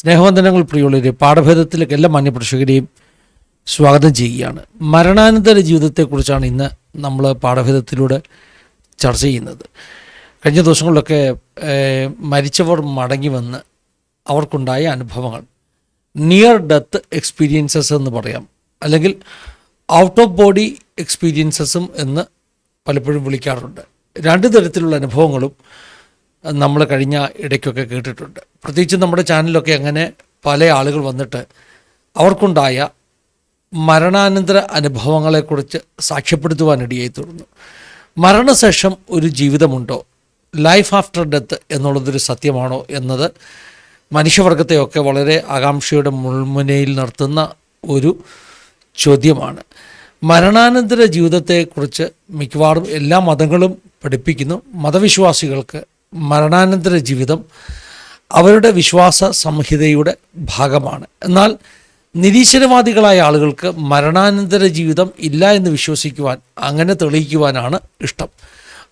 സ്നേഹവന്ദനങ്ങൾ പ്രിയുള്ളവരെ പാഠഭേദത്തിലേക്ക് എല്ലാ മാന്യപ്രേക്ഷകരെയും സ്വാഗതം ചെയ്യുകയാണ്. മരണാനന്തര ജീവിതത്തെക്കുറിച്ചാണ് ഇന്ന് നമ്മൾ പാഠഭേദത്തിലൂടെ ചർച്ച ചെയ്യുന്നത്. കഴിഞ്ഞ ദിവസങ്ങളിലൊക്കെ മരിച്ചവർ മടങ്ങി വന്ന് അവർക്കുണ്ടായ അനുഭവങ്ങൾ. നിയർ ഡെത്ത് എക്സ്പീരിയൻസസ് എന്ന് പറയാം. അല്ലെങ്കിൽ ഔട്ട് ഓഫ് ബോഡി എക്സ്പീരിയൻസസും എന്ന് പലപ്പോഴും വിളിക്കാറുണ്ട്. രണ്ട് തരത്തിലുള്ള അനുഭവങ്ങളും നമ്മൾ കഴിഞ്ഞ ഇടയ്ക്കൊക്കെ കേട്ടിട്ടുണ്ട്. പ്രത്യേകിച്ച് നമ്മുടെ ചാനലിലൊക്കെ അങ്ങനെ പല ആളുകൾ വന്നിട്ട് അവർക്കുണ്ടായ മരണാനന്തര അനുഭവങ്ങളെക്കുറിച്ച് സാക്ഷ്യപ്പെടുത്തുവാനിടയായി തീർന്നു മരണശേഷം ഒരു ജീവിതമുണ്ടോ? ലൈഫ് ആഫ്റ്റർ ഡെത്ത് എന്നുള്ളതൊരു സത്യമാണോ എന്നത് മനുഷ്യവർഗത്തെയൊക്കെ വളരെ ആകാംക്ഷയുടെ മുൾമുനയിൽ നിർത്തുന്ന ഒരു ചോദ്യമാണ്. മരണാനന്തര ജീവിതത്തെക്കുറിച്ച് മിക്കവാറും എല്ലാ മതങ്ങളും പഠിപ്പിക്കുന്നു. മതവിശ്വാസികൾക്ക് മരണാനന്തര ജീവിതം അവരുടെ വിശ്വാസ സംഹിതയുടെ ഭാഗമാണ്. എന്നാൽ നിരീശ്വരവാദികളായ ആളുകൾക്ക് മരണാനന്തര ജീവിതം ഇല്ല എന്ന് വിശ്വസിക്കുവാൻ അങ്ങനെ തെളിയിക്കുവാനാണ് ഇഷ്ടം.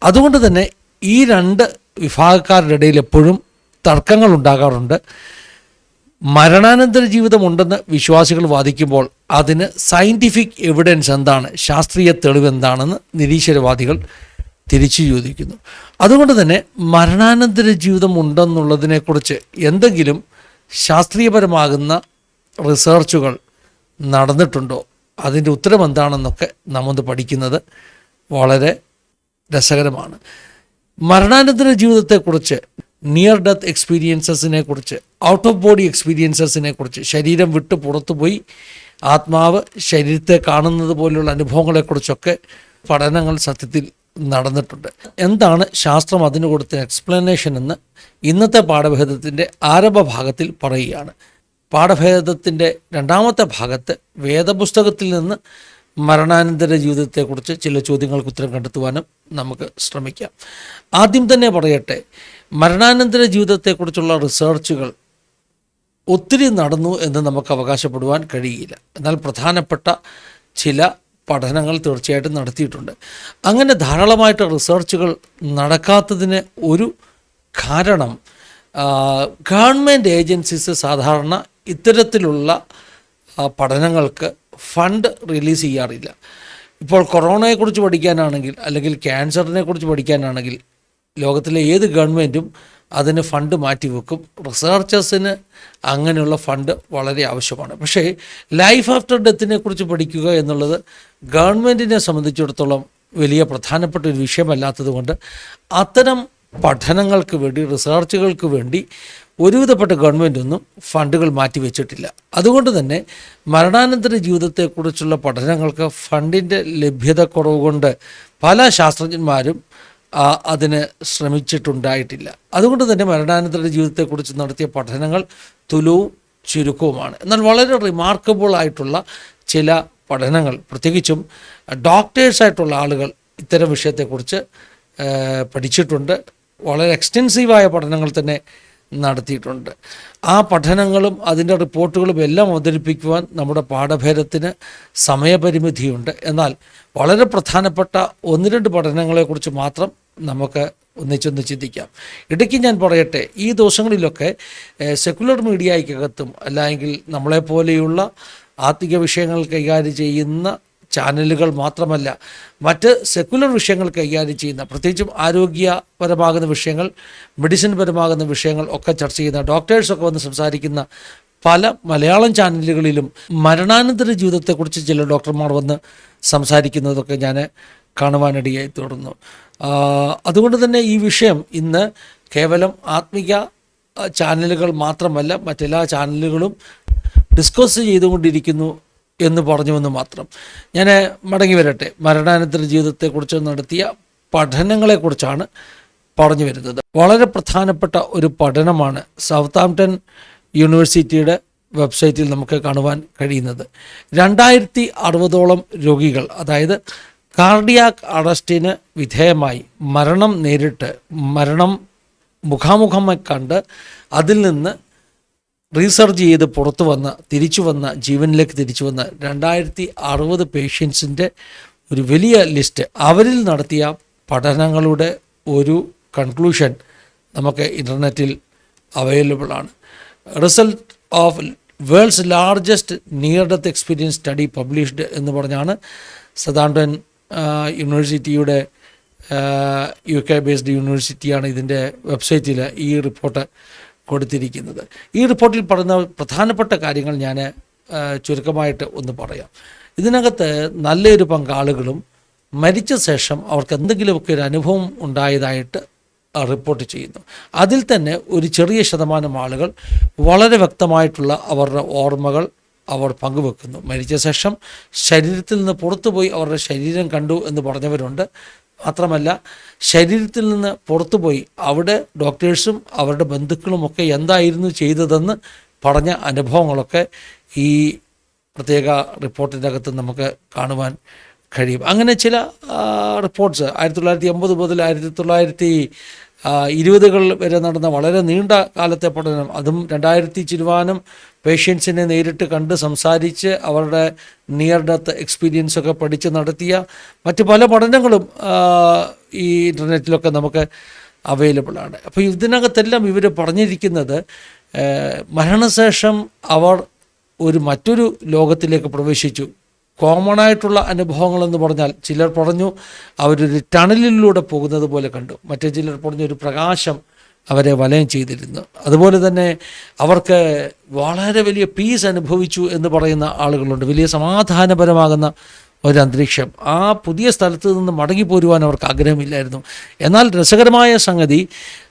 അതുകൊണ്ട് തന്നെ ഈ രണ്ട് വിഭാഗക്കാരുടെ ഇടയിൽ എപ്പോഴും തർക്കങ്ങൾ ഉണ്ടാകാറുണ്ട്. മരണാനന്തര ജീവിതമുണ്ടെന്ന് വിശ്വാസികൾ വാദിക്കുമ്പോൾ അതിന് സയന്റിഫിക് എവിഡൻസ് എന്താണ് ശാസ്ത്രീയ തെളിവ് എന്താണെന്ന് നിരീശ്വരവാദികൾ തിരിച്ചു ചോദിക്കുന്നു. അതുകൊണ്ട് തന്നെ മരണാനന്തര ജീവിതം ഉണ്ടെന്നുള്ളതിനെക്കുറിച്ച് എന്തെങ്കിലും ശാസ്ത്രീയപരമാകുന്ന റിസർച്ചുകൾ നടന്നിട്ടുണ്ടോ? അതിന്റെ ഉത്തരം എന്താണെന്നൊക്കെ നമ്മൊന്ന് പഠിക്കുന്നത് വളരെ രസകരമാണ്. മരണാനന്തര ജീവിതത്തെക്കുറിച്ച് നിയർ ഡെത്ത് എക്സ്പീരിയൻസസിനെ കുറിച്ച് ഔട്ട് ഓഫ് ബോഡി എക്സ്പീരിയൻസസിനെ കുറിച്ച് ശരീരം വിട്ട് പുറത്തുപോയി ആത്മാവ് ശരീരത്തെ കാണുന്നത് പോലുള്ള അനുഭവങ്ങളെക്കുറിച്ചൊക്കെ പഠനങ്ങൾ സത്യത്തിൽ നടന്നിട്ടുണ്ട്. എന്താണ് ശാസ്ത്രം അതിന് കൊടുത്ത എക്സ്പ്ലനേഷൻ എന്ന് ഇന്നത്തെ പാഠഭേദത്തിന്റെ ആരംഭ ഭാഗത്തിൽ പറയുകയാണ്. പാഠഭേദത്തിന്റെ രണ്ടാമത്തെ ഭാഗത്ത് വേദപുസ്തകത്തിൽ നിന്ന് മരണാനന്തര ജീവിതത്തെക്കുറിച്ച് ചില ചോദ്യങ്ങൾക്ക് ഉത്തരം കണ്ടെത്തുവാനും നമുക്ക് ശ്രമിക്കാം. ആദ്യം തന്നെ പറയട്ടെ മരണാനന്തര ജീവിതത്തെക്കുറിച്ചുള്ള റിസർച്ചുകൾ ഒത്തിരി നടന്നു എന്ന് നമുക്ക് അവകാശപ്പെടുവാൻ കഴിയില്ല. എന്നാൽ പ്രധാനപ്പെട്ട ചില പഠനങ്ങൾ തീർച്ചയായിട്ടും നടത്തിയിട്ടുണ്ട്. അങ്ങനെ ധാരാളമായിട്ട് റിസർച്ചുകൾ നടക്കാത്തതിന് ഒരു കാരണം ഗവൺമെന്റ് ഏജൻസീസ് സാധാരണ ഇത്തരത്തിലുള്ള പഠനങ്ങൾക്ക് ഫണ്ട് റിലീസ് ചെയ്യാറില്ല. ഇപ്പോൾ കൊറോണയെക്കുറിച്ച് പഠിക്കാനാണെങ്കിൽ അല്ലെങ്കിൽ ക്യാൻസറിനെ കുറിച്ച് പഠിക്കാനാണെങ്കിൽ ലോകത്തിലെ ഏത് ഗവൺമെന്റും അതിന് ഫണ്ട് മാറ്റിവെക്കും റിസർച്ചേഴ്സിന് അങ്ങനെയുള്ള ഫണ്ട് വളരെ ആവശ്യമാണ്. പക്ഷേ ലൈഫ് ആഫ്റ്റർ ഡെത്തിനെ കുറിച്ച് പഠിക്കുക എന്നുള്ളത് ഗവൺമെന്റിനെ സംബന്ധിച്ചിടത്തോളം വലിയ പ്രധാനപ്പെട്ട ഒരു വിഷയമല്ലാത്തതുകൊണ്ട് അത്തരം പഠനങ്ങൾക്ക് വേണ്ടി റിസർച്ചുകൾക്ക് വേണ്ടി ഒരുവിധപ്പെട്ട ഗവൺമെന്റ് ഒന്നും ഫണ്ടുകൾ മാറ്റിവെച്ചിട്ടില്ല അതുകൊണ്ട് തന്നെ മരണാനന്തര ജീവിതത്തെക്കുറിച്ചുള്ള പഠനങ്ങൾക്ക് ഫണ്ടിന്റെ ലഭ്യതക്കുറവ് കൊണ്ട് പല ശാസ്ത്രജ്ഞന്മാരും അതിന് ശ്രമിച്ചിട്ടുണ്ടായിട്ടില്ല. അതുകൊണ്ട് തന്നെ മരണാനന്തര ജീവിതത്തെക്കുറിച്ച് നടത്തിയ പഠനങ്ങൾ തുലവും ചുരുക്കവുമാണ്. എന്നാൽ വളരെ റിമാർക്കബിൾ ആയിട്ടുള്ള ചില പഠനങ്ങൾ പ്രത്യേകിച്ചും ഡോക്ടേഴ്സായിട്ടുള്ള ആളുകൾ ഇത്തരം വിഷയത്തെക്കുറിച്ച് പഠിച്ചിട്ടുണ്ട്. വളരെ എക്സ്റ്റെൻസീവായ പഠനങ്ങൾ തന്നെ നടത്തിയിട്ടുണ്ട്. ആ പഠനങ്ങളും അതിന്റെ റിപ്പോർട്ടുകളും എല്ലാം അവതരിപ്പിക്കുവാൻ നമ്മുടെ പാഠഭേദത്തിന് സമയപരിമിതിയുണ്ട്. എന്നാൽ വളരെ പ്രധാനപ്പെട്ട ഒന്ന് രണ്ട് പഠനങ്ങളെക്കുറിച്ച് മാത്രം നമുക്ക് ഒന്നിച്ചൊന്ന് ചിന്തിക്കാം. ഇടയ്ക്ക് ഞാൻ പറയട്ടെ ഈ ദിവസങ്ങളിലൊക്കെ സെക്കുലർ മീഡിയയ്ക്കകത്തും അല്ലെങ്കിൽ നമ്മളെപ്പോലെയുള്ള ആത്മീയ വിഷയങ്ങൾ കൈകാര്യം ചെയ്യുന്ന ചാനലുകൾ മാത്രമല്ല മറ്റ് സെക്കുലർ വിഷയങ്ങൾ കൈകാര്യം ചെയ്യുന്ന പ്രത്യേകിച്ചും ആരോഗ്യപരമാകുന്ന വിഷയങ്ങൾ മെഡിസിൻ പരമാകുന്ന വിഷയങ്ങൾ ഒക്കെ ചർച്ച ചെയ്യുന്ന ഡോക്ടേഴ്സൊക്കെ വന്ന് സംസാരിക്കുന്ന പല മലയാളം ചാനലുകളിലും മരണാനന്തര ജീവിതത്തെക്കുറിച്ച് ചില ഡോക്ടർമാർ വന്ന് സംസാരിക്കുന്നതൊക്കെ ഞാൻ കാണുവാനിടയായി തുടർന്നു. അതുകൊണ്ട് തന്നെ ഈ വിഷയം ഇന്ന് കേവലം ആത്മിക ചാനലുകൾ മാത്രമല്ല മറ്റെല്ലാ ചാനലുകളും ഡിസ്കസ് ചെയ്തുകൊണ്ടിരിക്കുന്നു എന്ന് പറഞ്ഞുവെന്ന് മാത്രം. ഞാൻ മടങ്ങി വരട്ടെ. മരണാനന്തര ജീവിതത്തെക്കുറിച്ച് നടത്തിയ പഠനങ്ങളെക്കുറിച്ചാണ് പറഞ്ഞു വരുന്നത്. വളരെ പ്രധാനപ്പെട്ട ഒരു പഠനമാണ് സൗത്ത് ആംപ്ടൺ യൂണിവേഴ്സിറ്റിയുടെ വെബ്സൈറ്റിൽ നമുക്ക് കാണുവാൻ കഴിയുന്നത്. രണ്ടായിരത്തി അറുപതോളം രോഗികൾ അതായത് കാർഡിയാക് അറസ്റ്റിന് വിധേയമായി മരണം നേരിട്ട് മരണം മുഖാമുഖമായി കണ്ട് അതിൽ നിന്ന് റീസർച്ച് ചെയ്ത് പുറത്തു വന്ന തിരിച്ചു വന്ന ജീവനിലേക്ക് തിരിച്ചു വന്ന രണ്ടായിരത്തി അറുപത് പേഷ്യൻസിന്റെ ഒരു വലിയ ലിസ്റ്റ്. അവരിൽ നടത്തിയ പഠനങ്ങളുടെ ഒരു കൺക്ലൂഷൻ നമുക്ക് ഇന്റർനെറ്റിൽ അവൈലബിൾ ആണ്. Result of world's largest near death experience study published എന്ന് പറഞ്ഞാണ് സദാണ്ടൻ യൂണിവേഴ്സിറ്റിയുടെ യു കെ ബേസ്ഡ് യൂണിവേഴ്സിറ്റിയാണ് ഇതിന്റെ വെബ്സൈറ്റിൽ ഈ റിപ്പോർട്ട് കൊടുത്തിരിക്കുന്നത്. ഈ റിപ്പോർട്ടിൽ പറയുന്ന പ്രധാനപ്പെട്ട കാര്യങ്ങൾ ഞാൻ ചുരുക്കമായിട്ട് ഒന്ന് പറയാം. ഇതിനകത്ത് നല്ലൊരു പങ്കാളുകളും മരിച്ച ശേഷം അവർക്ക് എന്തെങ്കിലുമൊക്കെ ഒരു അനുഭവം ഉണ്ടായതായിട്ട് റിപ്പോർട്ട് ചെയ്യുന്നു. അതിൽ തന്നെ ഒരു ചെറിയ ശതമാനം ആളുകൾ വളരെ വ്യക്തമായിട്ടുള്ള അവരുടെ ഓർമ്മകൾ അവർ പങ്കുവെക്കുന്നു. മരിച്ച ശേഷം ശരീരത്തിൽ നിന്ന് പുറത്തുപോയി അവരുടെ ശരീരം കണ്ടു എന്ന് പറഞ്ഞവരുണ്ട്. മാത്രമല്ല ശരീരത്തിൽ നിന്ന് പുറത്തുപോയി അവിടെ ഡോക്ടേഴ്സും അവരുടെ ബന്ധുക്കളും ഒക്കെ എന്തായിരുന്നു ചെയ്തതെന്ന് പറഞ്ഞ അനുഭവങ്ങളൊക്കെ ഈ പ്രത്യേക റിപ്പോർട്ടിന്റെ അകത്ത് നമുക്ക് കാണുവാൻ കഴിയും. അങ്ങനെ ചില റിപ്പോർട്ട്സ് ആയിരത്തി തൊള്ളായിരത്തി എൺപത് മുതൽ ആയിരത്തി തൊള്ളായിരത്തി ഇരുപതുകൾ വരെ നടന്ന വളരെ നീണ്ട കാലത്തെ പഠനം അതും രണ്ടായിരത്തി ചിരുവാനം പേഷ്യൻസിനെ നേരിട്ട് കണ്ട് സംസാരിച്ച് അവരുടെ നിയർ ഡെത്ത് എക്സ്പീരിയൻസ് ഒക്കെ പഠിച്ച് നടത്തിയ മറ്റ് പല പഠനങ്ങളും ഈ ഇന്റർനെറ്റിലൊക്കെ നമുക്ക് അവൈലബിൾ ആണ്. അപ്പോൾ ഇതിനകത്തെല്ലാം ഇവർ പറഞ്ഞിരിക്കുന്നത് മരണശേഷം അവർ ഒരു മറ്റൊരു ലോകത്തിലേക്ക് പ്രവേശിച്ചു. കോമൺ ആയിട്ടുള്ള അനുഭവങ്ങളെന്ന് പറഞ്ഞാൽ ചിലർ പറഞ്ഞു അവരൊരു ടണലിലൂടെ പോകുന്നത് പോലെ കണ്ടു. മറ്റേ ചിലർ പറഞ്ഞു ഒരു പ്രകാശം അവരെ വലയം ചെയ്തിരുന്നു. അതുപോലെ തന്നെ അവർക്ക് വളരെ വലിയ പീസ് അനുഭവിച്ചു എന്ന് പറയുന്ന ആളുകളുണ്ട്. വലിയ സമാധാനപരമാകുന്ന ഒരു അന്തരീക്ഷം. ആ പുതിയ സ്ഥലത്ത് നിന്ന് മടങ്ങിപ്പോരുവാൻ അവർക്ക് ആഗ്രഹമില്ലായിരുന്നു. എന്നാൽ രസകരമായ സംഗതി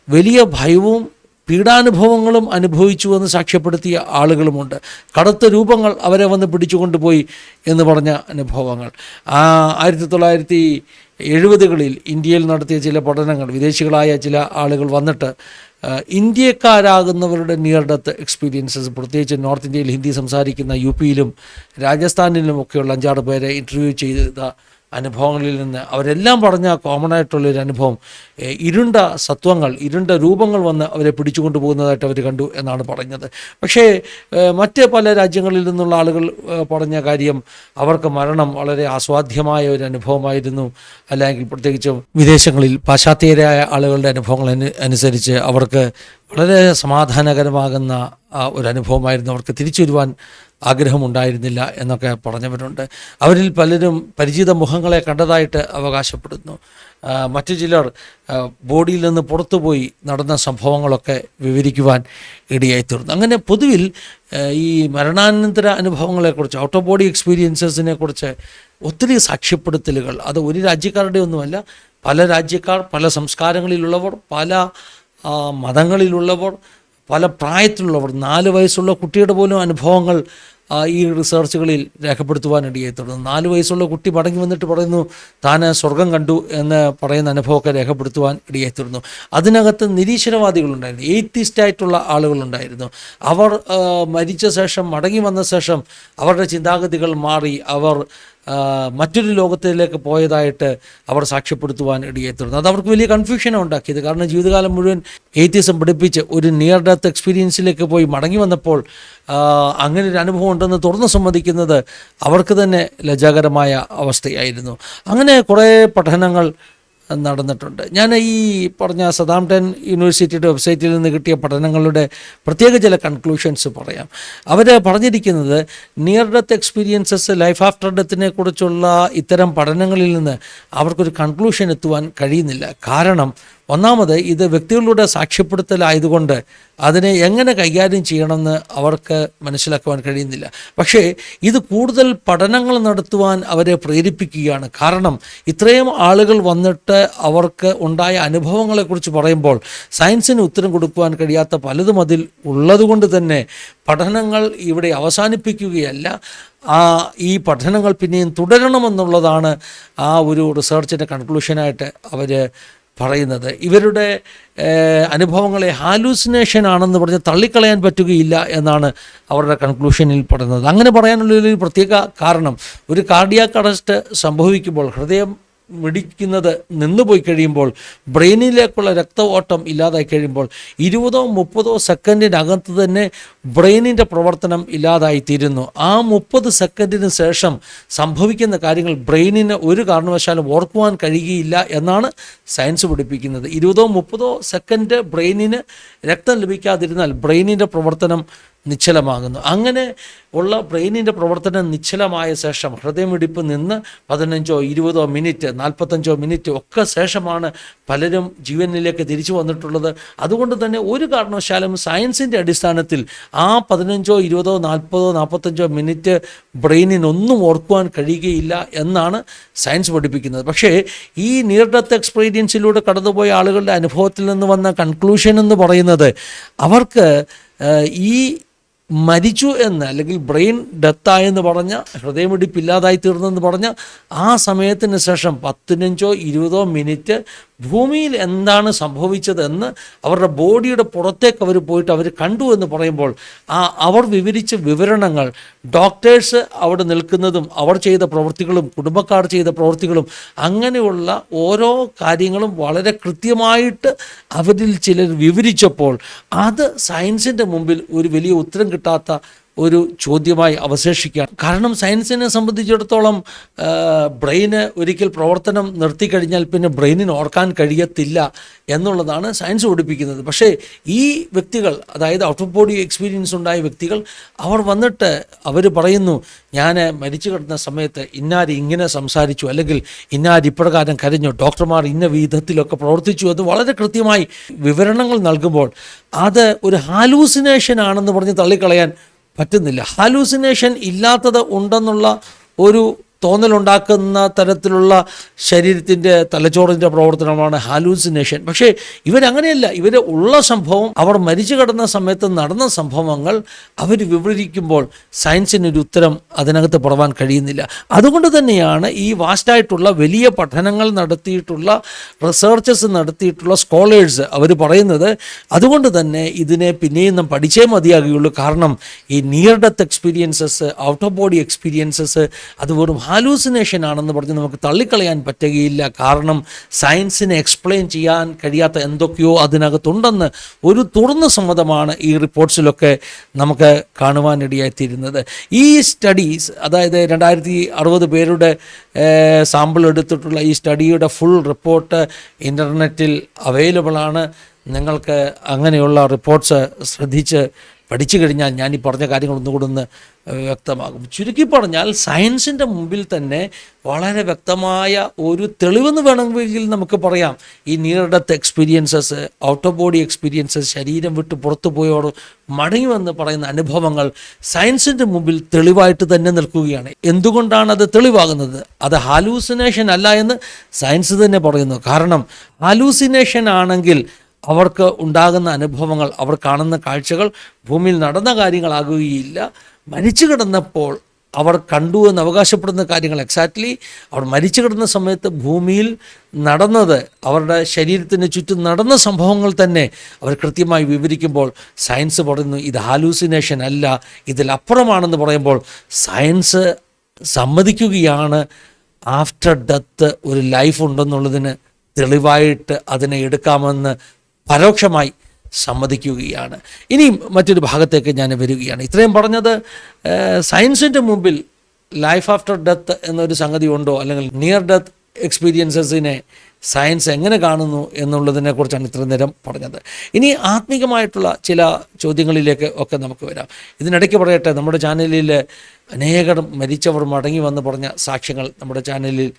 വലിയ ഭയവും പീഡാനുഭവങ്ങളും അനുഭവിച്ചു എന്ന് സാക്ഷ്യപ്പെടുത്തിയ ആളുകളുമുണ്ട്. കടുത്ത രൂപങ്ങൾ അവരെ വന്ന് പിടിച്ചുകൊണ്ടുപോയി എന്ന് പറഞ്ഞ അനുഭവങ്ങൾ. ആ ആയിരത്തി തൊള്ളായിരത്തി എഴുപതുകളിൽ ഇന്ത്യയിൽ നടത്തിയ ചില പഠനങ്ങൾ വിദേശികളായ ചില ആളുകൾ വന്നിട്ട് ഇന്ത്യക്കാരാകുന്നവരുടെ നിയർ ഡെത്ത് എക്സ്പീരിയൻസസ് പ്രത്യേകിച്ച് നോർത്ത് ഇന്ത്യയിൽ ഹിന്ദി സംസാരിക്കുന്ന യു പിയിലും രാജസ്ഥാനിലും ഒക്കെയുള്ള അഞ്ചാറ് പേരെ ഇന്റർവ്യൂ ചെയ്ത അനുഭവങ്ങളിൽ നിന്ന് അവരെല്ലാം പറഞ്ഞ കോമൺ ആയിട്ടുള്ളൊരു അനുഭവം ഇരുണ്ട സത്വങ്ങൾ ഇരുണ്ട രൂപങ്ങൾ വന്ന് അവരെ പിടിച്ചുകൊണ്ടു പോകുന്നതായിട്ട് അവർ കണ്ടു എന്നാണ് പറഞ്ഞത്. പക്ഷേ മറ്റ് പല രാജ്യങ്ങളിൽ നിന്നുള്ള ആളുകൾ പറഞ്ഞ കാര്യം അവർക്ക് മരണം വളരെ ആസ്വാദ്യമായ ഒരു അനുഭവമായിരുന്നു. അല്ലെങ്കിൽ പ്രത്യേകിച്ചും വിദേശങ്ങളിൽ പാശ്ചാത്യരായ ആളുകളുടെ അനുഭവങ്ങൾ അനുസരിച്ച് അവർക്ക് വളരെ സമാധാനകരമാകുന്ന ഒരു അനുഭവമായിരുന്നു അവർക്ക് തിരിച്ചു വരുവാൻ ആഗ്രഹമുണ്ടായിരുന്നില്ല എന്നൊക്കെ പറഞ്ഞവരുണ്ട്. അവരിൽ പലരും പരിചിത മുഖങ്ങളെ കണ്ടതായിട്ട് അവകാശപ്പെടുന്നു. മറ്റു ചിലർ ബോഡിയിൽ നിന്ന് പുറത്തുപോയി നടന്ന സംഭവങ്ങളൊക്കെ വിവരിക്കുവാൻ ഇടയായിത്തീർന്നു. അങ്ങനെ പൊതുവിൽ ഈ മരണാനന്തര അനുഭവങ്ങളെക്കുറിച്ച് ഔട്ട് ഓഫ് ബോഡി എക്സ്പീരിയൻസസിനെ കുറിച്ച് ഒത്തിരി സാക്ഷ്യപ്പെടുത്തലുകൾ. അത് ഒരു രാജ്യക്കാരുടെ ഒന്നുമല്ല പല രാജ്യക്കാർ പല സംസ്കാരങ്ങളിലുള്ളവർ പല മതങ്ങളിലുള്ളവർ പല പ്രായത്തിലുള്ളവർ നാല് വയസ്സുള്ള കുട്ടിയുടെ പോലും അനുഭവങ്ങൾ ഈ റിസർച്ചുകളിൽ രേഖപ്പെടുത്തുവാനിടയായി തുടർന്നു. നാല് വയസ്സുള്ള കുട്ടി മടങ്ങി വന്നിട്ട് പറയുന്നു താൻ സ്വർഗം കണ്ടു എന്ന് പറയുന്ന അനുഭവമൊക്കെ രേഖപ്പെടുത്തുവാൻ ഇടയായി തീർന്നു അതിനകത്ത് നിരീശ്വരവാദികളുണ്ടായിരുന്നു. എയ്ത്തിസ്റ്റ് ആയിട്ടുള്ള ആളുകളുണ്ടായിരുന്നു. അവർ മരിച്ച ശേഷം മടങ്ങി വന്ന ശേഷം അവരുടെ ചിന്താഗതികൾ മാറി. അവർ മറ്റൊരു ലോകത്തിലേക്ക് പോയതായിട്ട് അവർ സാക്ഷ്യപ്പെടുത്തുവാൻ ഇടയായിത്തീർന്നു. അത് അവർക്ക് വലിയ കൺഫ്യൂഷനാണ് ഉണ്ടാക്കിയത്. കാരണം ജീവിതകാലം മുഴുവൻ ഏത്യസം പഠിപ്പിച്ച് ഒരു നിയർ ഡെത്ത് എക്സ്പീരിയൻസിലേക്ക് പോയി മടങ്ങി വന്നപ്പോൾ അങ്ങനെ ഒരു അനുഭവം ഉണ്ടെന്ന് തുറന്നു സമ്മതിക്കുന്നത് അവർക്ക് തന്നെ ലജ്ജാകരമായ അവസ്ഥയായിരുന്നു. അങ്ങനെ കുറേ പഠനങ്ങൾ നടന്നിട്ടുണ്ട്. ഞാൻ ഈ പറഞ്ഞ സദാംടൺ യൂണിവേഴ്സിറ്റിയുടെ വെബ്സൈറ്റിൽ നിന്ന് കിട്ടിയ പഠനങ്ങളുടെ പ്രത്യേക ചില കൺക്ലൂഷൻസ് പറയാം. അവർ പറഞ്ഞിരിക്കുന്നത് near death experiences life after ഡെത്തിനെ കുറിച്ചുള്ള ഇത്തരം പഠനങ്ങളിൽ നിന്ന് അവർക്കൊരു കൺക്ലൂഷൻ എത്തുവാൻ കഴിയുന്നില്ല. കാരണം ഒന്നാമത് ഇത് വ്യക്തികളുടെ സാക്ഷ്യപ്പെടുത്തലായതുകൊണ്ട് അതിനെ എങ്ങനെ കൈകാര്യം ചെയ്യണമെന്ന് അവർക്ക് മനസ്സിലാക്കുവാൻ കഴിയുന്നില്ല. പക്ഷേ ഇത് കൂടുതൽ പഠനങ്ങൾ നടത്തുവാൻ അവരെ പ്രേരിപ്പിക്കുകയാണ്. കാരണം ഇത്രയും ആളുകൾ വന്നിട്ട് അവർക്ക് ഉണ്ടായ അനുഭവങ്ങളെക്കുറിച്ച് പറയുമ്പോൾ സയൻസിന് ഉത്തരം കൊടുക്കുവാൻ കഴിയാത്ത പലതും അതിൽ ഉള്ളതുകൊണ്ട് തന്നെ പഠനങ്ങൾ ഇവിടെ അവസാനിപ്പിക്കുകയല്ല. ആ ഈ പഠനങ്ങൾ പിന്നെയും തുടരണമെന്നുള്ളതാണ് ആ ഒരു റിസർച്ചിന്റെ കൺക്ലൂഷനായിട്ട് അവർ പറയുന്നത്. ഇവരുടെ അനുഭവങ്ങളെ ഹാലൂസിനേഷൻ ആണെന്ന് പറഞ്ഞ് തള്ളിക്കളയാൻ പറ്റുകയില്ല എന്നാണ് അവരുടെ കൺക്ലൂഷനിൽ പറയുന്നത്. അങ്ങനെ പറയാനുള്ള ഒരു പ്രത്യേക കാരണം ഒരു കാർഡിയാക് അറസ്റ്റ് സംഭവിക്കുമ്പോൾ ഹൃദയം മിടിക്കുന്നത് നിന്നുപോയി കഴിയുമ്പോൾ ബ്രെയിനിലേക്കുള്ള രക്ത ഓട്ടം ഇല്ലാതായി കഴിയുമ്പോൾ ഇരുപതോ മുപ്പതോ സെക്കൻഡിനകത്ത് തന്നെ ബ്രെയിനിന്റെ പ്രവർത്തനം ഇല്ലാതായിത്തീരുന്നു. ആ മുപ്പത് സെക്കൻഡിന് ശേഷം സംഭവിക്കുന്ന കാര്യങ്ങൾ ബ്രെയിനിന് ഒരു കാരണവശാലും ഓർക്കുവാൻ കഴിയുകയില്ല എന്നാണ് സയൻസ് പഠിപ്പിക്കുന്നത്. ഇരുപതോ മുപ്പതോ സെക്കൻഡ് ബ്രെയിനിന് രക്തം ലഭിക്കാതിരുന്നാൽ ബ്രെയിനിന്റെ പ്രവർത്തനം നിശ്ചലമാകുന്നു. അങ്ങനെ ഉള്ള ബ്രെയിനിന്റെ പ്രവർത്തനം നിശ്ചലമായ ശേഷം ഹൃദയമിടിപ്പ് നിന്ന് പതിനഞ്ചോ ഇരുപതോ മിനിറ്റ് നാൽപ്പത്തഞ്ചോ മിനിറ്റ് ഒക്കെ ശേഷമാണ് പലരും ജീവനിലേക്ക് തിരിച്ചു വന്നിട്ടുള്ളത്. അതുകൊണ്ട് തന്നെ ഒരു കാരണവശാലും സയൻസിന്റെ അടിസ്ഥാനത്തിൽ ആ പതിനഞ്ചോ ഇരുപതോ നാൽപ്പതോ നാൽപ്പത്തഞ്ചോ മിനിറ്റ് ബ്രെയിനിനൊന്നും ഓർക്കുവാൻ കഴിയുകയില്ല എന്നാണ് സയൻസ് പഠിപ്പിക്കുന്നത്. പക്ഷേ ഈ നിയർ ഡെത്ത് എക്സ്പീരിയൻസിലൂടെ കടന്നുപോയ ആളുകളുടെ അനുഭവത്തിൽ നിന്ന് വന്ന കൺക്ലൂഷൻ എന്ന് പറയുന്നത് അവർക്ക് ഈ മരിച്ചു എന്ന് അല്ലെങ്കിൽ ബ്രെയിൻ ഡെത്തായെന്ന് പറഞ്ഞ ഹൃദയമിടിപ്പില്ലാതായി തീർന്നെന്ന് പറഞ്ഞ ആ സമയത്തിന് ശേഷം പത്തിനഞ്ചോ ഇരുപതോ മിനിറ്റ് ഭൂമിയിൽ എന്താണ് സംഭവിച്ചതെന്ന് അവരുടെ ബോഡിയുടെ പുറത്തേക്ക് അവർ പോയിട്ട് അവർ കണ്ടു എന്ന് പറയുമ്പോൾ ആ അവർ വിവരിച്ച വിവരണങ്ങൾ ഡോക്ടേഴ്സ് അവിടെ നിൽക്കുന്നതും അവർ ചെയ്ത പ്രവൃത്തികളും കുടുംബക്കാർ ചെയ്ത പ്രവൃത്തികളും അങ്ങനെയുള്ള ഓരോ കാര്യങ്ങളും വളരെ കൃത്യമായിട്ട് അവരിൽ ചിലർ വിവരിച്ചപ്പോൾ അത് സയൻസിന്റെ മുമ്പിൽ ഒരു വലിയ ഉത്തരം കിട്ടാത്ത ഒരു ചോദ്യമായി അവശേഷിക്കുകയാണ്. കാരണം സയൻസിനെ സംബന്ധിച്ചിടത്തോളം ബ്രെയിന് ഒരിക്കൽ പ്രവർത്തനം നിർത്തിക്കഴിഞ്ഞാൽ പിന്നെ ബ്രെയിനിന് ഓർക്കാൻ കഴിയത്തില്ല എന്നുള്ളതാണ് സയൻസ് പഠിപ്പിക്കുന്നത്. പക്ഷേ ഈ വ്യക്തികൾ അതായത് ഔട്ട് ഓഫ് ബോഡി എക്സ്പീരിയൻസ് ഉണ്ടായ വ്യക്തികൾ അവർ വന്നിട്ട് അവർ പറയുന്നു ഞാൻ മരിച്ചു കിടന്ന സമയത്ത് ഇന്നാര് ഇങ്ങനെ സംസാരിച്ചു അല്ലെങ്കിൽ ഇന്നാര് ഇപ്രകാരം കരഞ്ഞു ഡോക്ടർമാർ ഇന്ന വിധത്തിലൊക്കെ പ്രവർത്തിച്ചു. അത് വളരെ കൃത്യമായി വിവരണങ്ങൾ നൽകുമ്പോൾ അത് ഒരു ഹാലൂസിനേഷൻ ആണെന്ന് പറഞ്ഞ് തള്ളിക്കളയാൻ പറ്റുന്നില്ല. ഹാലൂസിനേഷൻ ഇല്ലാത്തത് ഉണ്ടെന്നുള്ള ഒരു തോന്നലുണ്ടാക്കുന്ന തരത്തിലുള്ള ശരീരത്തിന്റെ തലച്ചോറിന്റെ പ്രവർത്തനമാണ് ഹാലൂസിനേഷൻ. പക്ഷേ ഇവരങ്ങനെയല്ല. ഇവർ ഉള്ള സംഭവം അവർ മരിച്ചു കിടന്ന സമയത്ത് നടന്ന സംഭവങ്ങൾ അവർ വിവരിക്കുമ്പോൾ സയൻസിനൊരു ഉത്തരം അതിനകത്ത് പുറവാൻ കഴിയുന്നില്ല. അതുകൊണ്ട് തന്നെയാണ് ഈ വാസ്റ്റായിട്ടുള്ള വലിയ പഠനങ്ങൾ നടത്തിയിട്ടുള്ള റിസർച്ചസ് നടത്തിയിട്ടുള്ള സ്കോളേഴ്സ് അവർ പറയുന്നത്. അതുകൊണ്ട് തന്നെ ഇതിനെ പിന്നെയും നാം പഠിച്ചേ മതിയാകുകയുള്ളൂ. കാരണം ഈ near death experiences out of body experiences അത് വെറും ഹാലൂസിനേഷൻ ആണെന്ന് പറഞ്ഞ് നമുക്ക് തള്ളിക്കളയാൻ പറ്റുകയില്ല. കാരണം സയൻസിനെ എക്സ്പ്ലെയിൻ ചെയ്യാൻ കഴിയാത്ത എന്തൊക്കെയോ അതിനകത്തുണ്ടെന്ന് ഒരു തുറന്ന സമ്മതമാണ് ഈ റിപ്പോർട്ട്സിലൊക്കെ നമുക്ക് കാണുവാനിടയായിത്തീരുന്നത്. ഈ സ്റ്റഡീസ് അതായത് രണ്ടായിരത്തി അറുപത് പേരുടെ സാമ്പിൾ എടുത്തിട്ടുള്ള ഈ സ്റ്റഡിയുടെ ഫുൾ റിപ്പോർട്ട് ഇന്റർനെറ്റിൽ അവൈലബിളാണ്. നിങ്ങൾക്ക് അങ്ങനെയുള്ള റിപ്പോർട്ട്സ് ശ്രദ്ധിച്ച് പഠിച്ചു കഴിഞ്ഞാൽ ഞാൻ ഈ പറഞ്ഞ കാര്യങ്ങൾ ഒന്നുകൂടെ ഒന്ന് വ്യക്തമാകും. ചുരുക്കി പറഞ്ഞാൽ സയൻസിന്റെ മുമ്പിൽ തന്നെ വളരെ വ്യക്തമായ ഒരു തെളിവെന്ന് വേണമെങ്കിൽ നമുക്ക് പറയാം. ഈ near death experiences out of body experiences ശരീരം വിട്ട് പുറത്തു പോയോട് മടങ്ങിവെന്ന് പറയുന്ന അനുഭവങ്ങൾ സയൻസിന്റെ മുമ്പിൽ തെളിവായിട്ട് തന്നെ നിൽക്കുകയാണ്. എന്തുകൊണ്ടാണ് അത് തെളിവാകുന്നത്? അത് ഹാലൂസിനേഷൻ അല്ല എന്ന് സയൻസ് തന്നെ പറയുന്നു. കാരണം ഹാലൂസിനേഷൻ ആണെങ്കിൽ അവർക്ക് ഉണ്ടാകുന്ന അനുഭവങ്ങൾ അവർ കാണുന്ന കാഴ്ചകൾ ഭൂമിയിൽ നടന്ന കാര്യങ്ങളാകുകയില്ല. മരിച്ചു കിടന്നപ്പോൾ അവർ കണ്ടു എന്ന് അവകാശപ്പെടുന്ന കാര്യങ്ങൾ എക്സാക്ട്ലി അവർ മരിച്ചു കിടന്ന സമയത്ത് ഭൂമിയിൽ നടന്നത് അവരുടെ ശരീരത്തിന് ചുറ്റും നടന്ന സംഭവങ്ങൾ തന്നെ അവർ കൃത്യമായി വിവരിക്കുമ്പോൾ സയൻസ് പറയുന്നു ഇത് ഹാലൂസിനേഷൻ അല്ല ഇതിലപ്പുറമാണെന്ന് പറയുമ്പോൾ സയൻസ് സമ്മതിക്കുകയാണ്. ആഫ്റ്റർ ഡെത്ത് ഒരു ലൈഫ് ഉണ്ടെന്നുള്ളതിന് തെളിവായിട്ട് അതിനെ എടുക്കാമെന്ന് പരോക്ഷമായി സമ്മതിക്കുകയാണ്. ഇനിയും മറ്റൊരു ഭാഗത്തേക്ക് ഞാൻ വരികയാണ്. ഇത്രയും പറഞ്ഞത് സയൻസിന്റെ മുമ്പിൽ ലൈഫ് ആഫ്റ്റർ ഡെത്ത് എന്നൊരു സംഗതി ഉണ്ടോ? അല്ലെങ്കിൽ നിയർ ഡെത്ത് എക്സ്പീരിയൻസസിനെ സയൻസ് എങ്ങനെ കാണുന്നു എന്നുള്ളതിനെ കുറിച്ചാണ് ഇത്രയും നേരം പറഞ്ഞത്. ഇനി ആത്മീകമായിട്ടുള്ള ചില ചോദ്യങ്ങളിലേക്ക് ഒക്കെ നമുക്ക് വരാം. ഇതിനിടയ്ക്ക് പറയട്ടെ നമ്മുടെ ചാനലിൽ അനേകം മരിച്ചവർ മടങ്ങി വന്ന് പറഞ്ഞ സാക്ഷ്യങ്ങൾ നമ്മുടെ ചാനലിൽ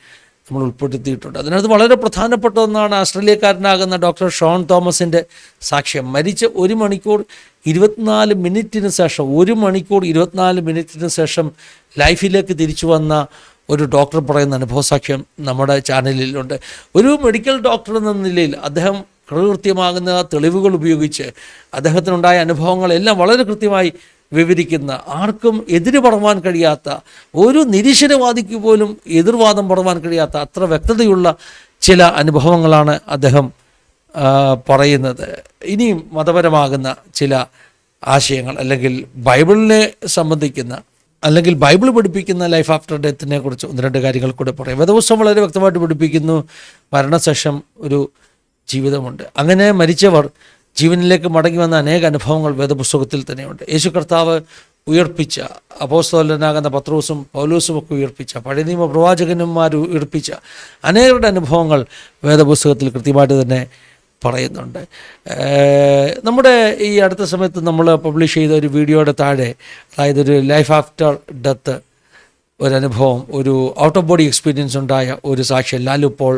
നമ്മൾ ഉൾപ്പെടുത്തിയിട്ടുണ്ട്. അതിനകത്ത് വളരെ പ്രധാനപ്പെട്ട ഒന്നാണ് ആസ്ട്രേലിയക്കാരനാകുന്ന ഡോക്ടർ ഷോൺ തോമസിന്റെ സാക്ഷ്യം. മരിച്ച ഒരു മണിക്കൂർ ഇരുപത്തിനാല് മിനിറ്റിന് ശേഷം ഒരു മണിക്കൂർ ഇരുപത്തിനാല് മിനിറ്റിന് ശേഷം ലൈഫിലേക്ക് തിരിച്ചു വന്ന ഒരു ഡോക്ടർ പറയുന്ന അനുഭവസാക്ഷ്യം നമ്മുടെ ചാനലിലുണ്ട്. ഒരു മെഡിക്കൽ ഡോക്ടർ എന്ന നിലയിൽ അദ്ദേഹം കൃത്യമാകുന്ന തെളിവുകൾ ഉപയോഗിച്ച് അദ്ദേഹത്തിനുണ്ടായ അനുഭവങ്ങളെല്ലാം വളരെ കൃത്യമായി വിവരിക്കുന്ന ആർക്കും എതിര് പറവാൻ കഴിയാത്ത ഒരു നിരീശ്വരവാദിക്ക് പോലും എതിർവാദം പറവാൻ കഴിയാത്ത അത്ര വ്യക്തതയുള്ള ചില അനുഭവങ്ങളാണ് അദ്ദേഹം പറയുന്നത്. ഇനിയും മതപരമാകുന്ന ചില ആശയങ്ങൾ അല്ലെങ്കിൽ ബൈബിളിനെ സംബന്ധിക്കുന്ന അല്ലെങ്കിൽ ബൈബിൾ പഠിപ്പിക്കുന്ന ലൈഫ് ആഫ്റ്റർ ഡെത്തിനെ കുറിച്ച് ഒന്ന് രണ്ട് കാര്യങ്ങൾ കൂടെ പറയാം. വേദപുസ്തകം വളരെ വ്യക്തമായിട്ട് പഠിപ്പിക്കുന്നു. മരണശേഷം ഒരു ജീവിതമുണ്ട്. അങ്ങനെ മരിച്ചവർ ജീവനിലേക്ക് മടങ്ങി വന്ന അനേക അനുഭവങ്ങൾ വേദപുസ്തകത്തിൽ തന്നെയുണ്ട്. യേശു കർത്താവ് ഉയർപ്പിച്ച അപോസ്തോലനാകുന്ന പത്രോസും പൗലൂസും ഒക്കെ ഉയർപ്പിച്ച പഴയ നിയമ പ്രവാചകന്മാർ ഉയർപ്പിച്ച അനേകരുടെ അനുഭവങ്ങൾ വേദപുസ്തകത്തിൽ കൃത്യമായിട്ട് തന്നെ പറയുന്നുണ്ട്. നമ്മുടെ ഈ അടുത്ത സമയത്ത് നമ്മൾ പബ്ലിഷ് ചെയ്ത ഒരു വീഡിയോയുടെ താഴെ അതായത് ഒരു ലൈഫ് ആഫ്റ്റർ ഡെത്ത് ഒരനുഭവം ഒരു ഔട്ട് ഓഫ് ബോഡി എക്സ്പീരിയൻസ് ഉണ്ടായ ഒരു സാക്ഷ്യം ലാലു പോൾ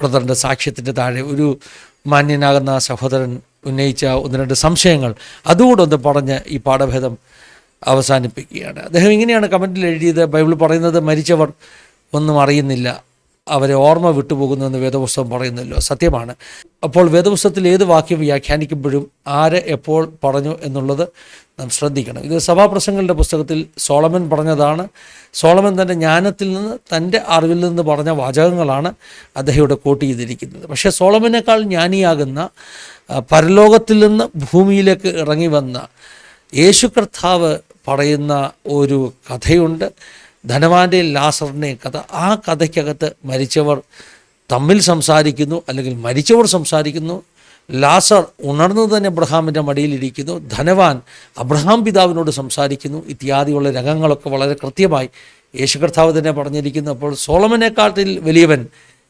ബ്രദറിന്റെ സാക്ഷ്യത്തിന്റെ താഴെ ഒരു മാന്യനാകുന്ന സഹോദരൻ ഉന്നയിച്ച ഒന്ന് രണ്ട് സംശയങ്ങൾ. അതുകൂടെ ഒന്ന് പറഞ്ഞ് ഈ പാഠഭേദം അവസാനിപ്പിക്കുകയാണ്. അദ്ദേഹം ഇങ്ങനെയാണ് കമന്റിൽ എഴുതിയത്. ബൈബിൾ പറയുന്നത് മരിച്ചവർ ഒന്നും അറിയുന്നില്ല. അവരെ ഓർമ്മ വിട്ടുപോകുന്നുവെന്ന് വേദപുസ്തകം പറയുന്നല്ലോ. സത്യമാണ്. അപ്പോൾ വേദപുസ്തകത്തിൽ ഏത് വാക്യം വ്യാഖ്യാനിക്കുമ്പോഴും ആര് എപ്പോൾ പറഞ്ഞു എന്നുള്ളത് നാം ശ്രദ്ധിക്കണം. ഇത് സഭാപ്രസംഗങ്ങളുടെ പുസ്തകത്തിൽ സോളമൻ പറഞ്ഞതാണ്. സോളമൻ തന്റെ ജ്ഞാനത്തിൽ നിന്ന് തന്റെ അറിവിൽ നിന്ന് പറഞ്ഞ വാചകങ്ങളാണ് അദ്ദേഹം ഇവിടെ കോട്ട് ചെയ്തിരിക്കുന്നത്. പക്ഷേ സോളമനേക്കാൾ ജ്ഞാനിയാകുന്ന പരലോകത്തിൽ നിന്ന് ഭൂമിയിലേക്ക് ഇറങ്ങി വന്ന യേശു കർത്താവ് പറയുന്ന ഒരു കഥയുണ്ട്. ധനവാന്റെയും ലാസറിനെ കഥ ആ കഥയ്ക്കകത്ത് മരിച്ചവർ തമ്മിൽ സംസാരിക്കുന്നു അല്ലെങ്കിൽ മരിച്ചവർ സംസാരിക്കുന്നു. ലാസർ ഉണർന്നു തന്നെ അബ്രഹാമിന്റെ മടിയിലിരിക്കുന്നു ധനവാൻ അബ്രഹാം പിതാവിനോട് സംസാരിക്കുന്നു. ഇത്യാദിയുള്ള രംഗങ്ങളൊക്കെ വളരെ കൃത്യമായി യേശു കർത്താവ് തന്നെ പറഞ്ഞിരിക്കുന്നു. അപ്പോൾ സോളമനെക്കാട്ടിൽ വലിയവൻ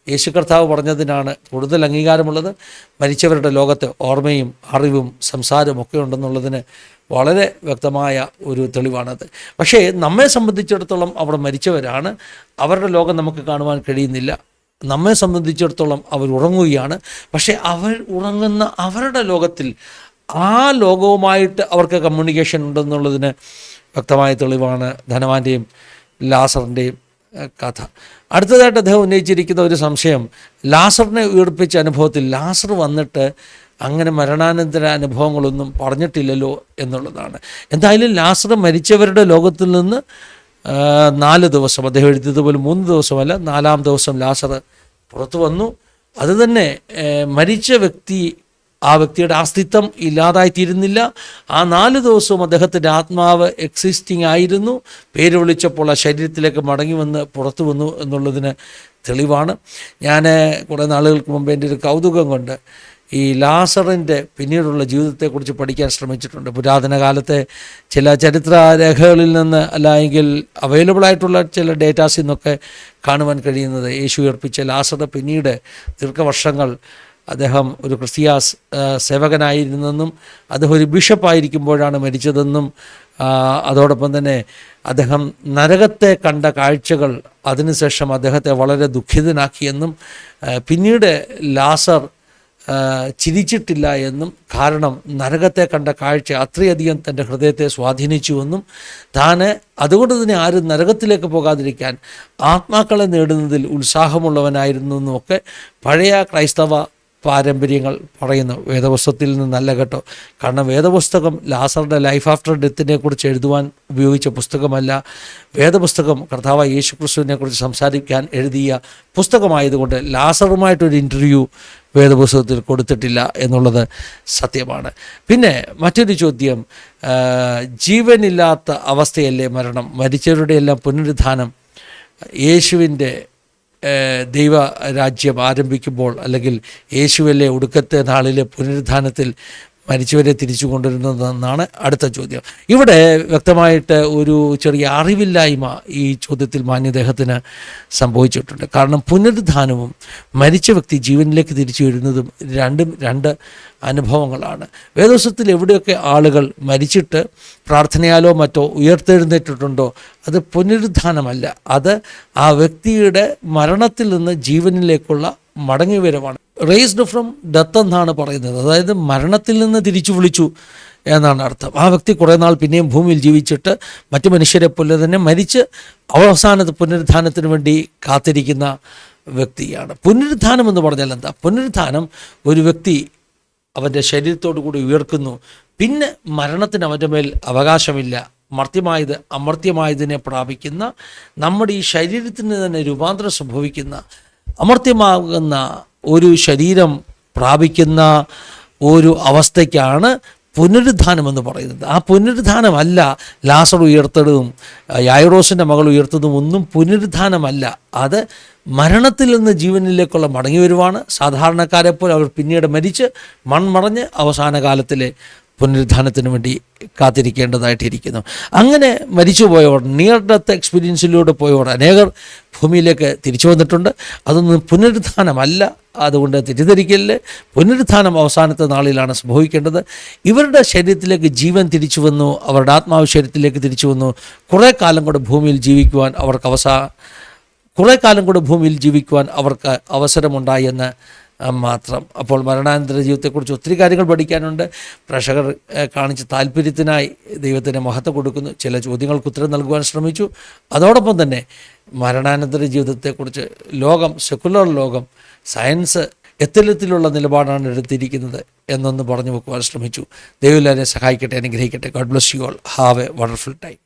യേശു കർത്താവ് പറഞ്ഞതിനാണ് കൂടുതൽ അംഗീകാരമുള്ളത്. മരിച്ചവരുടെ ലോകത്ത് ഓർമ്മയും അറിവും സംസാരവും ഒക്കെ ഉണ്ടെന്നുള്ളതിന് വളരെ വ്യക്തമായ ഒരു തെളിവാണത്. പക്ഷേ നമ്മെ സംബന്ധിച്ചിടത്തോളം അവർ മരിച്ചവരാണ്. അവരുടെ ലോകം നമുക്ക് കാണുവാൻ കഴിയുന്നില്ല. നമ്മെ സംബന്ധിച്ചിടത്തോളം അവർ ഉറങ്ങുകയാണ്. പക്ഷേ അവർ ഉറങ്ങുന്ന അവരുടെ ലോകത്തിൽ ആ ലോകവുമായിട്ട് അവർക്ക് കമ്മ്യൂണിക്കേഷൻ ഉണ്ടെന്നുള്ളതിന് വ്യക്തമായ തെളിവാണ് ധനവാന്റെയും ലാസറിന്റെയും കഥ. അടുത്തതായിട്ട് അദ്ദേഹം ഉന്നയിച്ചിരിക്കുന്ന ഒരു സംശയം ലാസറിനെ ഉയർപ്പിച്ച അനുഭവത്തിൽ ലാസർ വന്നിട്ട് അങ്ങനെ മരണാനന്തര അനുഭവങ്ങളൊന്നും പറഞ്ഞിട്ടില്ലല്ലോ എന്നുള്ളതാണ്. എന്തായാലും ലാസർ മരിച്ചവരുടെ ലോകത്തിൽ നിന്ന് നാല് ദിവസം അദ്ദേഹം എഴുതിയതുപോലെ മൂന്ന് ദിവസമല്ല നാലാം ദിവസം ലാസർ പുറത്തു വന്നു. അത് തന്നെ മരിച്ച വ്യക്തി ആ വ്യക്തിയുടെ അസ്തിത്വം ഇല്ലാതായിത്തീരുന്നില്ല. ആ നാല് ദിവസവും അദ്ദേഹത്തിന്റെ ആത്മാവ് എക്സിസ്റ്റിംഗ് ആയിരുന്നു. പേര് വിളിച്ചപ്പോൾ ആ ശരീരത്തിലേക്ക് മടങ്ങി വന്ന് പുറത്തു വന്നു എന്നുള്ളതിന് തെളിവാണ്. ഞാൻ കുറേ നാളുകൾക്ക് മുമ്പ് എന്റെ ഒരു കൗതുകം കൊണ്ട് ഈ ലാസറിന്റെ പിന്നീടുള്ള ജീവിതത്തെക്കുറിച്ച് പഠിക്കാൻ ശ്രമിച്ചിട്ടുണ്ട്. പുരാതന കാലത്തെ ചില ചരിത്ര രേഖകളിൽ നിന്ന് അല്ലെങ്കിൽ അവൈലബിൾ ആയിട്ടുള്ള ചില ഡേറ്റാസിൽ നിന്നൊക്കെ കാണുവാൻ കഴിയുന്നത്. യേശു ഉയർപ്പിച്ച ലാസർ പിന്നീട് ദീർഘവർഷങ്ങൾ അദ്ദേഹം ഒരു ക്രിസ്തീയ സേവകനായിരുന്നെന്നും അദ്ദേഹം ഒരു ബിഷപ്പായിരിക്കുമ്പോഴാണ് മരിച്ചതെന്നും അതോടൊപ്പം തന്നെ അദ്ദേഹം നരകത്തെ കണ്ട കാഴ്ചകൾ അതിനുശേഷം അദ്ദേഹത്തെ വളരെ ദുഃഖിതനാക്കിയെന്നും പിന്നീട് ലാസർ ചിരിച്ചിട്ടില്ല എന്നും കാരണം നരകത്തെ കണ്ട കാഴ്ച അത്രയധികം തന്റെ ഹൃദയത്തെ സ്വാധീനിച്ചുവെന്നും താന് അതുകൊണ്ട് തന്നെ ആരും നരകത്തിലേക്ക് പോകാതിരിക്കാൻ ആത്മാക്കളെ നേടുന്നതിൽ ഉത്സാഹമുള്ളവനായിരുന്നു എന്നുമൊക്കെ പഴയ ക്രൈസ്തവ പാരമ്പര്യങ്ങൾ പറയുന്നു. വേദപുസ്തകത്തിൽ നിന്നല്ല കേട്ടോ. കാരണം വേദപുസ്തകം ലാസറുടെ ലൈഫ് ആഫ്റ്റർ ഡെത്തിനെ കുറിച്ച് എഴുതുവാൻ ഉപയോഗിച്ച പുസ്തകമല്ല. വേദപുസ്തകം കർത്താവ് യേശു ക്രിസ്തുവിനെ കുറിച്ച് സംസാരിക്കാൻ എഴുതിയ പുസ്തകമായതുകൊണ്ട് ലാസറുമായിട്ടൊരു ഇന്റർവ്യൂ വേദപുസ്തകത്തിൽ കൊടുത്തിട്ടില്ല എന്നുള്ളത് സത്യമാണ്. പിന്നെ മറ്റൊരു ചോദ്യം ജീവനില്ലാത്ത അവസ്ഥയല്ലേ മരണം? മരിച്ചവരുടെ എല്ലാം പുനരുദ്ധാനം യേശുവിന്റെ ഏഹ് ദൈവരാജ്യം ആരംഭിക്കുമ്പോൾ അല്ലെങ്കിൽ യേശുവിലെ ഒടുക്കത്തെ നാളിലെ പുനരുദ്ധാനത്തിൽ മരിച്ചവരെ തിരിച്ചു കൊണ്ടുവരുന്നതെന്നാണ് അടുത്ത ചോദ്യം. ഇവിടെ വ്യക്തമായിട്ട് ഒരു ചെറിയ അറിവില്ലായ്മ ഈ ചോദ്യത്തിൽ മാന്യദേഹത്തിന് സംഭവിച്ചിട്ടുണ്ട്. കാരണം പുനരുദ്ധാനവും മരിച്ച വ്യക്തി ജീവനിലേക്ക് തിരിച്ചു വരുന്നതും രണ്ടും രണ്ട് അനുഭവങ്ങളാണ്. വേദോസത്തിൽ എവിടെയൊക്കെ ആളുകൾ മരിച്ചിട്ട് പ്രാർത്ഥനയാലോ മറ്റോ ഉയർത്തെഴുന്നേറ്റിട്ടുണ്ടോ അത് പുനരുദ്ധാനമല്ല. അത് ആ വ്യക്തിയുടെ മരണത്തിൽ നിന്ന് ജീവനിലേക്കുള്ള മടങ്ങിവരവാണ് റേസ്ഡ് ഫ്രം ഡെത്ത് എന്നാണ് പറയുന്നത്. അതായത് മരണത്തിൽ നിന്ന് തിരിച്ചു വിളിച്ചു എന്നാണ് അർത്ഥം. ആ വ്യക്തി കുറേ നാൾ പിന്നെയും ഭൂമിയിൽ ജീവിച്ചിട്ട് മറ്റു മനുഷ്യരെ പോലെ തന്നെ മരിച്ച് അവസാനത്തെ പുനരുദ്ധാനത്തിന് വേണ്ടി കാത്തിരിക്കുന്ന വ്യക്തിയാണ്. പുനരുദ്ധാനം എന്ന് പറഞ്ഞാൽ എന്താ? പുനരുദ്ധാനം ഒരു വ്യക്തി അവന്റെ ശരീരത്തോടു കൂടി ഉയർക്കുന്നു. പിന്നെ മരണത്തിന് അവന്റെ മേൽ അവകാശമില്ല. മർത്യമായത് അമർത്യമായതിനെ പ്രാപിക്കുന്ന നമ്മുടെ ഈ ശരീരത്തിന് തന്നെ രൂപാന്തരം സംഭവിക്കുന്ന അമർത്യമാകുന്ന ഒരു ശരീരം പ്രാപിക്കുന്ന ഒരു അവസ്ഥയ്ക്കാണ് പുനരുദ്ധാനം എന്ന് പറയുന്നത്. ആ പുനരുദ്ധാനമല്ല ലാസർ ഉയർത്തതും യായറോസിന്റെ മകൾ ഉയർത്തതും ഒന്നും പുനരുദ്ധാനമല്ല. അത് മരണത്തിൽ നിന്ന് ജീവനിലേക്കുള്ള മടങ്ങി വരുവാണ്. സാധാരണക്കാരെപ്പോലെ അവർ പിന്നീട് മരിച്ച് മൺമറഞ്ഞ് അവസാന കാലത്തിലെ പുനരുദ്ധാനത്തിന് വേണ്ടി കാത്തിരിക്കേണ്ടതായിട്ടിരിക്കുന്നു. അങ്ങനെ മരിച്ചുപോയവർ നിയർ ഡെത്ത് എക്സ്പീരിയൻസിലൂടെ പോയവർ അനേകർ ഭൂമിയിലേക്ക് തിരിച്ചു വന്നിട്ടുണ്ട്. അതൊന്നും പുനരുദ്ധാനമല്ല. അതുകൊണ്ട് തെറ്റിദ്ധരിക്കലിൽ പുനരുദ്ധാനം അവസാനത്തെ നാളിലാണ് സംഭവിക്കേണ്ടത്. ഇവരുടെ ശരീരത്തിലേക്ക് ജീവൻ തിരിച്ചു വന്നു അവരുടെ ആത്മാവ് ശരീരത്തിലേക്ക് തിരിച്ചു വന്നു. കുറേ കാലം കൂടെ ഭൂമിയിൽ ജീവിക്കുവാൻ അവർക്ക് അവസാ കുറേ കാലം കൂടെ ഭൂമിയിൽ ജീവിക്കുവാൻ അവർക്ക് അവസരമുണ്ടായി എന്ന് മാത്രം. അപ്പോൾ മരണാനന്തര ജീവിതത്തെക്കുറിച്ച് ഒത്തിരി കാര്യങ്ങൾ പഠിക്കാനുണ്ട്. പ്രേക്ഷകർ കാണിച്ച് താല്പര്യത്തിനായി ദൈവത്തിന് മഹത്വം കൊടുക്കുന്നു. ചില ചോദ്യങ്ങൾക്ക് ഉത്തരം നൽകുവാൻ ശ്രമിച്ചു. അതോടൊപ്പം തന്നെ മരണാനന്തര ജീവിതത്തെക്കുറിച്ച് ലോകം സെക്കുലർ ലോകം സയൻസ് എത്തരത്തിലുള്ള നിലപാടാണ് എടുത്തിരിക്കുന്നത് എന്നൊന്ന് പറഞ്ഞു വെക്കുവാൻ ശ്രമിച്ചു. ദൈവം എല്ലാവരെയും സഹായിക്കട്ടെ അനുഗ്രഹിക്കട്ടെ. God bless you all have a wonderful time